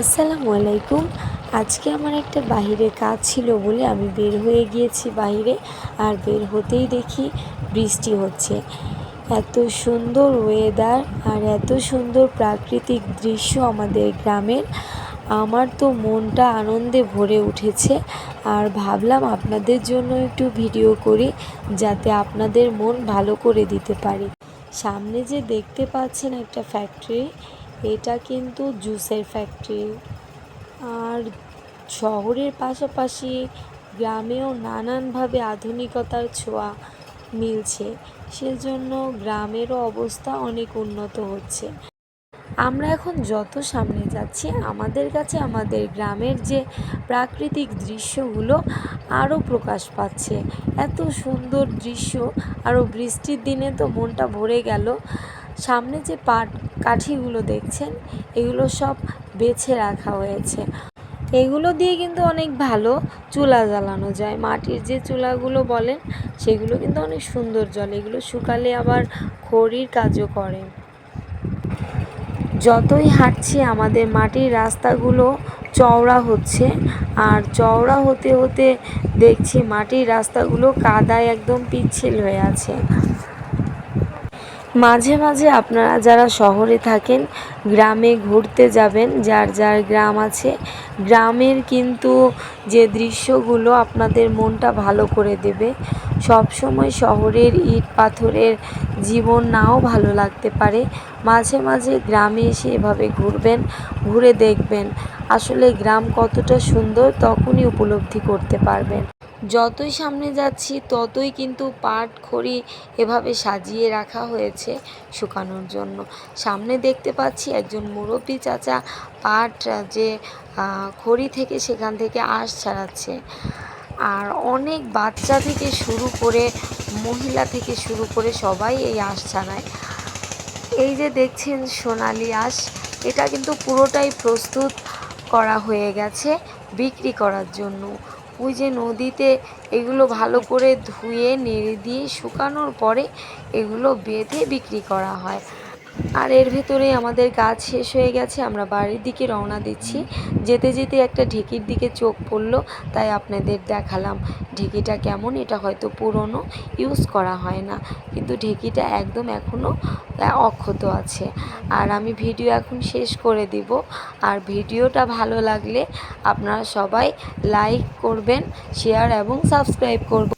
আসসালামু আলাইকুম। আজকে আমার একটা বাইরে কাজ ছিল বলে আমি বের হয়ে গিয়েছি বাইরে আর বের হতেই দেখি বৃষ্টি হচ্ছে। এত সুন্দর ওয়েদার আর এত সুন্দর প্রাকৃতিক দৃশ্য আমাদের গ্রামের। আমার তো মনটা আনন্দে ভরে উঠেছে আর ভাবলাম আপনাদের জন্য একটু ভিডিও করি যাতে আপনাদের মন ভালো করে দিতে পারি। সামনে যে দেখতে পাচ্ছেন একটা ফ্যাক্টরি এটা কিন্তু জুসের ফ্যাক্টরি আর শহরের পাশাপাশি গ্রামেও নানানভাবে আধুনিকতার ছোঁয়া মিলছে, সেজন্য গ্রামেরও অবস্থা অনেক উন্নত হচ্ছে। আমরা এখন যত সামনে যাচ্ছি, আমাদের কাছে আমাদের গ্রামের যে প্রাকৃতিক দৃশ্যগুলো আরও প্রকাশ পাচ্ছে। এত সুন্দর দৃশ্য, আরও বৃষ্টির দিনে তো মনটা ভরে গেল। সামনে যে পাট কাঠিগুলো দেখছেন, এগুলো সব বেছে রাখা হয়েছে। এগুলো দিয়ে কিন্তু অনেক ভালো চুলা জ্বালানো যায়। মাটির যে চুলাগুলো বলেন, সেগুলো কিন্তু অনেক সুন্দর জলে, এগুলো শুকালে আবার খড়ির কাজও করে। যতই হাঁটছি, আমাদের মাটির রাস্তাগুলো চওড়া হচ্ছে, আর চওড়া হতে হতে দেখছি মাটির রাস্তাগুলো কাদায় একদম পিচ্ছিল হয়ে আছে। মাঝে মাঝে আপনারা যারা শহরে থাকেন, গ্রামে ঘুরতে যাবেন, যার যার গ্রাম আছে, গ্রামের কিন্তু যে দৃশ্যগুলো আপনাদের মনটা ভালো করে দেবে সব সময় শহরের ইট পাথরের জীবন নাও ভালো লাগতে পারে। মাঝে মাঝে গ্রামে এসে এভাবে ঘুরবেন, ঘুরে দেখবেন, আসলে গ্রাম কতটা সুন্দর তখনই উপলব্ধি করতে পারবেন। যতই সামনে যাচ্ছি, ততই কিন্তু পাট খড়ি এভাবে সাজিয়ে রাখা হয়েছে শুকানোর জন্য। সামনে দেখতে পাচ্ছি একজন মুরব্বী চাচা পাট যে খড়ি থেকে সেখান থেকে আঁশ ছাড়াচ্ছে। আর অনেক বাচ্চা থেকে শুরু করে মহিলা থেকে শুরু করে সবাই এই আঁশ ছাড়ায়। এই যে দেখছেন সোনালি আঁশ, এটা কিন্তু পুরোটাই প্রস্তুত করা হয়ে গেছে বিক্রি করার জন্য। ওই যে নদীতে এগুলো ভালো করে ধুয়ে, নেড়ে দিয়ে শুকানোর পরে এগুলো বেঁধে বিক্রি করা হয়। আর এর ভেতরে আমাদের গাছ শেষ হয়ে গেছে, আমরা বাড়ির দিকে রওনা দিচ্ছি। যেতে যেতে একটা ঢেকির দিকে চোখ পড়ল, তাই আপনাদের দেখালাম ঢেকিটা কেমন, এটা হয়তো পুরনো ইউজ করা হয় না। কিন্তু ঢেকিটা একদম এখনও অক্ষত আছে। আর আমি ভিডিও এখন শেষ করে দিব। আর ভিডিওটা ভালো লাগলে আপনারা সবাই লাইক করবেন শেয়ার এবং সাবস্ক্রাইব করবেন